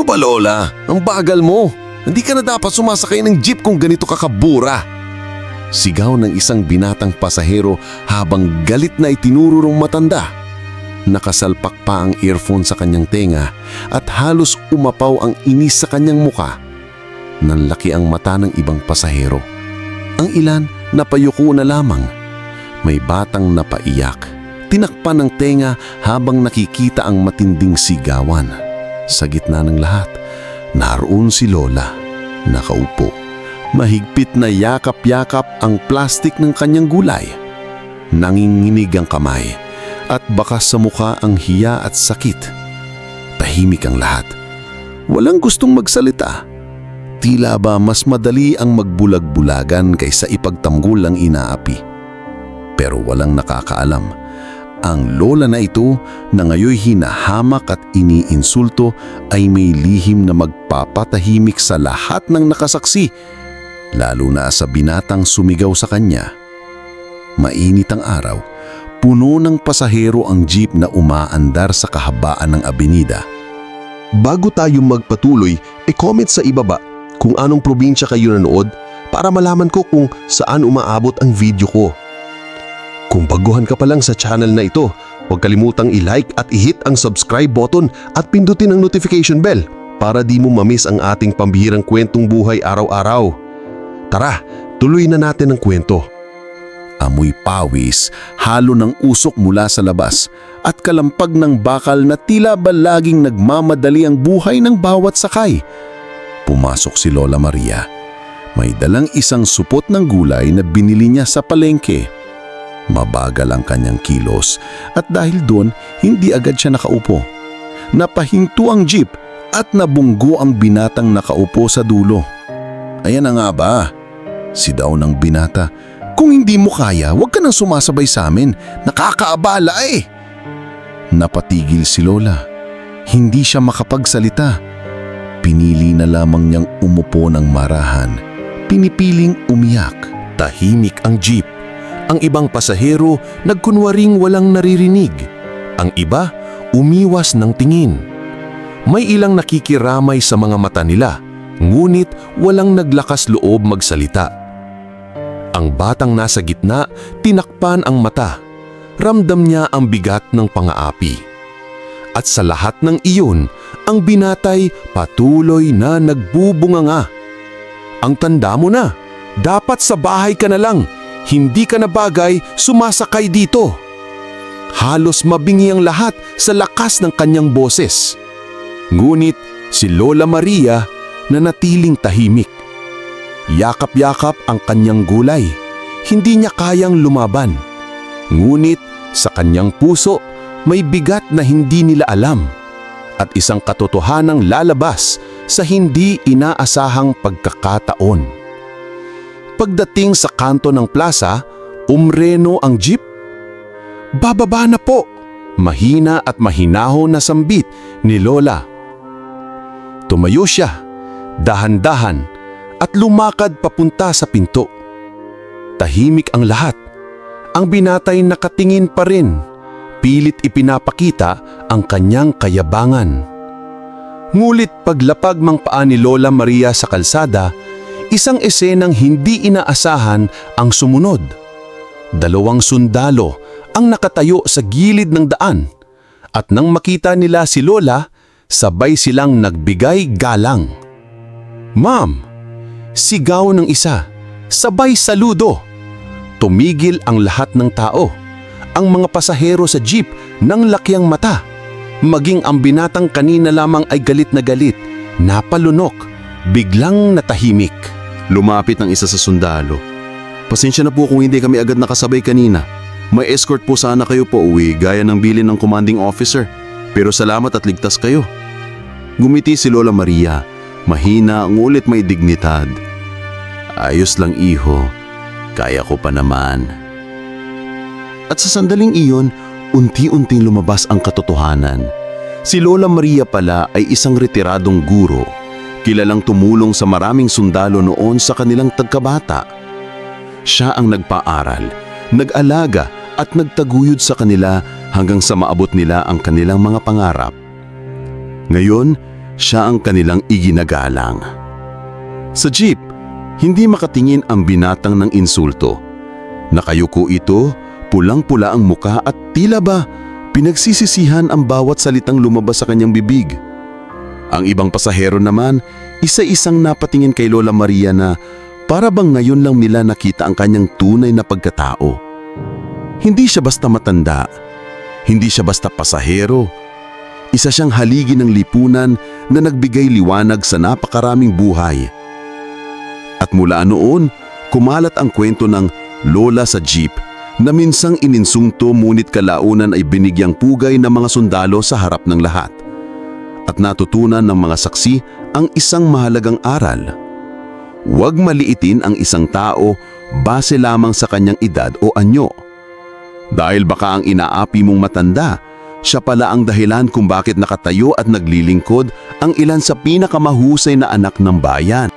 Ano ba Lola? Ang bagal mo. Hindi ka na dapat sumasakay ng jeep kung ganito kakabura. Sigaw ng isang binatang pasahero habang galit na itinururong matanda. Nakasalpak pa ang earphone sa kanyang tenga at halos umapaw ang inis sa kanyang muka. Nanlaki ang mata ng ibang pasahero. Ang ilan napayuko na lamang. May batang napaiyak. Tinakpan ng tenga habang nakikita ang matinding sigawan. Sa gitna ng lahat, naroon si Lola, nakaupo. Mahigpit na yakap-yakap ang plastik ng kanyang gulay. Nanginginig ang kamay at bakas sa mukha ang hiya at sakit. Tahimik ang lahat. Walang gustong magsalita. Tila ba mas madali ang magbulag-bulagan kaysa ipagtanggol ang inaapi. Pero walang nakakaalam. Ang lola na ito na ngayoy hinahamak at iniinsulto ay may lihim na magpapatahimik sa lahat ng nakasaksi, lalo na sa binatang sumigaw sa kanya. Mainit ang araw, puno ng pasahero ang jeep na umaandar sa kahabaan ng abenida. Bago tayo magpatuloy, e-comment sa ibaba kung anong probinsya kayo nanood para malaman ko kung saan umaabot ang video ko. Kung baguhan ka pa lang sa channel na ito, huwag kalimutang i-like at i-hit ang subscribe button at pindutin ang notification bell para di mo mamiss ang ating pambihirang kwentong buhay araw-araw. Tara, tuloy na natin ang kwento. Amoy pawis, halo ng usok mula sa labas at kalampag ng bakal na tila ba laging nagmamadali ang buhay ng bawat sakay. Pumasok si Lola Maria. May dalang isang supot ng gulay na binili niya sa palengke. Mabagal ang kanyang kilos at dahil doon hindi agad siya nakaupo. Napahinto ang jeep at nabunggo ang binatang nakaupo sa dulo. Ayan na nga ba? Sidaw ng binata. Kung hindi mo kaya, huwag ka nang sumasabay sa amin. Nakakaabala eh. Napatigil si Lola. Hindi siya makapagsalita. Pinili na lamang niyang umupo ng marahan. Pinipiling umiyak. Tahimik ang jeep. Ang ibang pasahero nagkunwaring walang naririnig. Ang iba umiwas ng tingin. May ilang nakikiramay sa mga mata nila, ngunit walang naglakas loob magsalita. Ang batang nasa gitna tinakpan ang mata. Ramdam niya ang bigat ng pangaapi. At sa lahat ng iyon, ang binatay patuloy na nagbubunganga. Ang tanda mo na, dapat sa bahay ka na lang, hindi ka na bagay sumasakay dito. Halos mabingi ang lahat sa lakas ng kanyang boses. Ngunit si Lola Maria na natiling tahimik. Yakap-yakap ang kanyang gulay. Hindi niya kayang lumaban. Ngunit sa kanyang puso may bigat na hindi nila alam at isang katotohanang lalabas sa hindi inaasahang pagkakataon. Pagdating sa kanto ng plaza, umreno ang jeep. Bababa na po! Mahina at mahinahon na sambit ni Lola. Tumayo siya, dahan-dahan at lumakad papunta sa pinto. Tahimik ang lahat. Ang binatay nakatingin pa rin. Pilit ipinapakita ang kanyang kayabangan. Ngulit paglapag mang paa ni Lola Maria sa kalsada, isang esenang hindi inaasahan ang sumunod. Dalawang sundalo ang nakatayo sa gilid ng daan at nang makita nila si Lola, sabay silang nagbigay galang. Ma'am! Sigaw ng isa, sabay saludo. Tumigil ang lahat ng tao. Ang mga pasahero sa jeep nang lakiang mata. Maging ang binatang kanina lamang ay galit na galit, napalunok, biglang natahimik. Lumapit ng isa sa sundalo. Pasensya na po kung hindi kami agad nakasabay kanina. May escort po sana kayo po uwi gaya ng bilin ng commanding officer. Pero salamat at ligtas kayo. Gumiti si Lola Maria. Mahina ngulit may dignidad. Ayos lang iho. Kaya ko pa naman. At sa sandaling iyon, unti-unting lumabas ang katotohanan. Si Lola Maria pala ay isang retiradong guro, kilalang tumulong sa maraming sundalo noon sa kanilang tagkabata. Siya ang nagpaaral, nag-alaga at nagtaguyod sa kanila hanggang sa maabot nila ang kanilang mga pangarap. Ngayon, siya ang kanilang iginagalang. Sa jeep, hindi makatingin ang binatang ng insulto. Nakayuko ito, pulang-pula ang muka at tila ba pinagsisisihan ang bawat salitang lumabas sa kanyang bibig. Ang ibang pasahero naman, isa-isang napatingin kay Lola Maria na para bang ngayon lang nila nakita ang kanyang tunay na pagkatao. Hindi siya basta matanda, hindi siya basta pasahero. Isa siyang haligi ng lipunan na nagbigay liwanag sa napakaraming buhay. At mula noon, kumalat ang kwento ng Lola sa Jeep na minsang ininsungto ngunit kalaunan ay binigyang pugay ng mga sundalo sa harap ng lahat. At natutunan ng mga saksi ang isang mahalagang aral. Huwag maliitin ang isang tao base lamang sa kanyang edad o anyo. Dahil baka ang inaapi mong matanda, siya pala ang dahilan kung bakit nakatayo at naglilingkod ang ilan sa pinakamahusay na anak ng bayan.